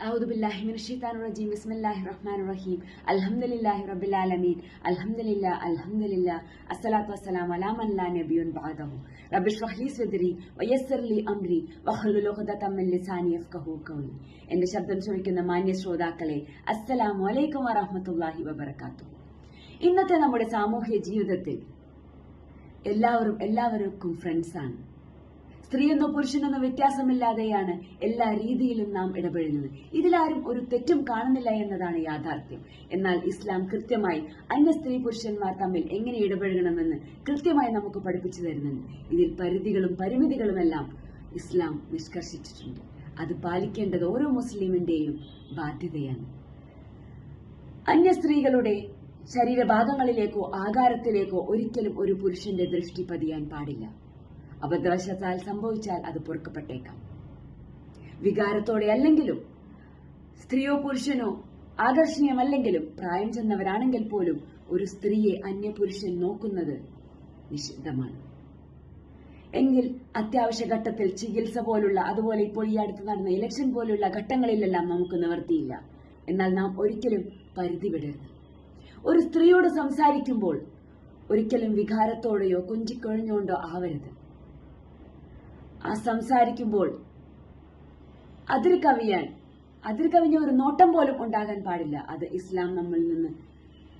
أعوذ بالله من الشيطان الرجيم بسم الله الرحمن الرحيم الحمد لله رب العالمين الحمد لله الحمد لله الصلاة والسلام على من لا نبي بعده رب اشرح لي صدري ويسر لي أمري واحلل عقدة من لساني يفقهوا قولي എന്റെ ശബ്ദം ശ്രമിക്കുന്ന മാന്യ ശ്രോതാക്കളെ അസ്സലാമു അലൈക്കും വറഹ്മത്തുള്ളാഹി വബറകാതുഹു ഇന്നത്തെ നമ്മുടെ സാമൂഹ്യ ജീവിതത്തിൽ എല്ലാവരും എല്ലാവർക്കും ഫ്രണ്ട്സാണ് സ്ത്രീയെന്നോ പുരുഷനെന്നോ വ്യത്യാസമില്ലാതെയാണ് എല്ലാ രീതിയിലും നാം ഇടപെടുന്നത് ഇതിലാരും ഒരു തെറ്റും കാണുന്നില്ല എന്നതാണ് യാഥാർത്ഥ്യം. എന്നാൽ ഇസ്ലാം കൃത്യമായി അന്യ സ്ത്രീ പുരുഷന്മാർ തമ്മിൽ എങ്ങനെ ഇടപഴകണമെന്ന് കൃത്യമായി നമുക്ക് പഠിപ്പിച്ചു തരുന്നുണ്ട്. ഇതിൽ പരിധികളും പരിമിതികളുമെല്ലാം ഇസ്ലാം നിഷ്കർഷിച്ചിട്ടുണ്ട്. അത് പാലിക്കേണ്ടത് ഓരോ മുസ്ലിമിന്റെയും ബാധ്യതയാണ്. അന്യ സ്ത്രീകളുടെ ശരീരഭാഗങ്ങളിലേക്കോ ആകാരത്തിലേക്കോ ഒരിക്കലും ഒരു പുരുഷന്റെ ദൃഷ്ടി പതിയാൻ പാടില്ല. അബദ്ധവശത്താൽ സംഭവിച്ചാൽ അത് പൊറുക്കപ്പെട്ടേക്കാം. വികാരത്തോടെ അല്ലെങ്കിലും സ്ത്രീയോ പുരുഷനോ ആകർഷണീയമല്ലെങ്കിലും പ്രായം ചെന്നവരാണെങ്കിൽ പോലും ഒരു സ്ത്രീയെ അന്യപുരുഷൻ നോക്കുന്നത് നിഷിദ്ധമാണ്. എങ്കിൽ അത്യാവശ്യ ഘട്ടത്തിൽ ചികിത്സ പോലുള്ള അതുപോലെ ഇപ്പോൾ ഈ അടുത്ത് നടന്ന ഇലക്ഷൻ പോലുള്ള ഘട്ടങ്ങളിലെല്ലാം നമുക്ക് നിവർത്തിയില്ല എന്നാൽ നാം ഒരിക്കലും പരിധി വിടരുത് ഒരു സ്ത്രീയോട് സംസാരിക്കുമ്പോൾ ഒരിക്കലും വികാരത്തോടെയോ കുഞ്ചിക്കൊഴിഞ്ഞുകൊണ്ടോ ആവരുത്. സംസാരിക്കുമ്പോൾ അതിർ കവിയാൻ അതിർ കവിഞ്ഞ ഒരു നോട്ടം പോലും ഉണ്ടാകാൻ പാടില്ല. അത് ഇസ്ലാം നമ്മളിൽ നിന്ന്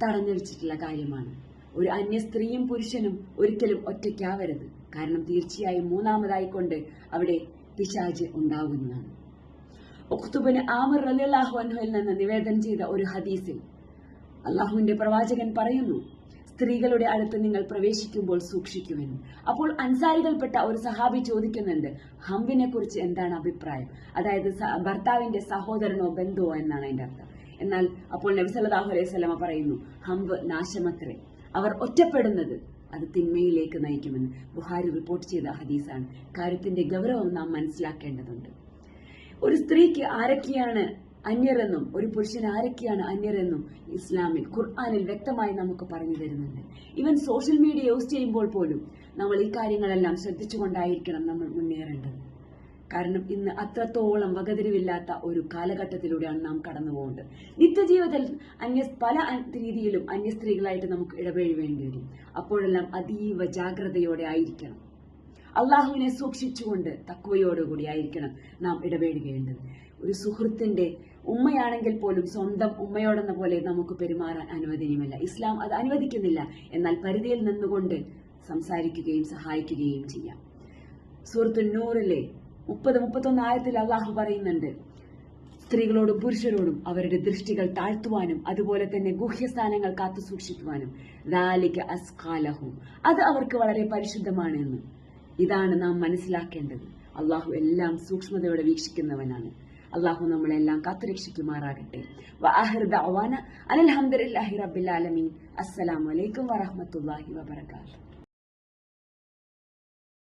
തടഞ്ഞു വെച്ചിട്ടുള്ള കാര്യമാണ്. ഒരു അന്യ സ്ത്രീയും പുരുഷനും ഒരിക്കലും ഒറ്റയ്ക്കാവരുത്. കാരണം തീർച്ചയായും മൂന്നാമതായി കൊണ്ട് അവിടെ പിശാജ് ഉണ്ടാകുന്നതാണ് ഒക്തുബിന് ആമർ റലിയല്ലാഹു അൻഹുവിൽ നിന്ന് നിവേദനം ചെയ്ത ഒരു ഹദീസിൽ അള്ളാഹുവിന്റെ പ്രവാചകൻ പറയുന്നു സ്ത്രീകളുടെ അടുത്ത് നിങ്ങൾ പ്രവേശിക്കുമ്പോൾ സൂക്ഷിക്കുമെന്ന് അപ്പോൾ അൻസാരികൾപ്പെട്ട ഒരു സഹാബി ചോദിക്കുന്നുണ്ട് ഹംബിനെ കുറിച്ച് എന്താണ് അഭിപ്രായം? അതായത് ഭർത്താവിന്റെ സഹോദരനോ ബന്ധുവോ എന്നാണ് അതിന്റെ അർത്ഥം. എന്നാൽ അപ്പോൾ നബി സല്ലല്ലാഹു അലൈഹി സ്വലമ പറയുന്നു ഹംബ് നാശമത്രേ. അവർ ഒറ്റപ്പെടുന്നത് അത് തിന്മയിലേക്ക് നയിക്കുമെന്ന് ബുഹാരി റിപ്പോർട്ട് ചെയ്ത ഹദീസാണ്. കാര്യത്തിന്റെ ഗൗരവം നാം മനസ്സിലാക്കേണ്ടതുണ്ട്. ഒരു സ്ത്രീക്ക് ആരൊക്കെയാണ് അന്യരെന്നും ഒരു പുരുഷൻ ആരൊക്കെയാണ് അന്യരെന്നും ഇസ്ലാമിൽ ഖുർആാനിൽ വ്യക്തമായി നമുക്ക് പറഞ്ഞു തരുന്നുണ്ട്. ഈവൻ സോഷ്യൽ മീഡിയ യൂസ് ചെയ്യുമ്പോൾ പോലും നമ്മൾ ഈ കാര്യങ്ങളെല്ലാം ശ്രദ്ധിച്ചുകൊണ്ടായിരിക്കണം നമ്മൾ മുന്നേറേണ്ടത്. കാരണം ഇന്ന് അത്രത്തോളം വകതിരിവില്ലാത്ത ഒരു കാലഘട്ടത്തിലൂടെയാണ് നാം കടന്നു പോകുന്നത് നിത്യജീവിതത്തിൽ അന്യ പല രീതിയിലും അന്യ സ്ത്രീകളായിട്ട് നമുക്ക് ഇടപഴകേണ്ടി വരും. അപ്പോഴെല്ലാം അതീവ ജാഗ്രതയോടെ ആയിരിക്കണം. അള്ളാഹുവിനെ സൂക്ഷിച്ചുകൊണ്ട് തക്വയോടുകൂടി ആയിരിക്കണം നാം ഇടപെടുകേണ്ടത് ഒരു സുഹൃത്തിന്റെ ഉമ്മയാണെങ്കിൽ പോലും സ്വന്തം ഉമ്മയോടെന്ന പോലെ നമുക്ക് പെരുമാറാൻ അനുവദനീയമല്ല. ഇസ്ലാം അത് അനുവദിക്കുന്നില്ല. എന്നാൽ പരിധിയിൽ നിന്നുകൊണ്ട് സംസാരിക്കുകയും സഹായിക്കുകയും ചെയ്യാം. സൂറത്തു നൂറിലെ മുപ്പത് മുപ്പത്തൊന്ന് ആയത്തിൽ അള്ളാഹു പറയുന്നുണ്ട് സ്ത്രീകളോടും പുരുഷരോടും അവരുടെ ദൃഷ്ടികൾ താഴ്ത്തുവാനും അതുപോലെ തന്നെ ഗുഹ്യസ്ഥാനങ്ങൾ കാത്തു സൂക്ഷിക്കുവാനും. ദാലിക അസ്കാലഹും അത് അവർക്ക് വളരെ പരിശുദ്ധമാണ് എന്ന്. ഇതാണ് നാം മനസ്സിലാക്കേണ്ടത്. അള്ളാഹു എല്ലാം സൂക്ഷ്മതയോടെ വീക്ഷിക്കുന്നവനാണ്. അള്ളാഹു നമ്മളെല്ലാം കാത്തുരക്ഷിക്കുമാറാകട്ടെ. വആഹിർ ദഅവാന അനിൽ ഹംദുലില്ലാഹി റബ്ബിൽ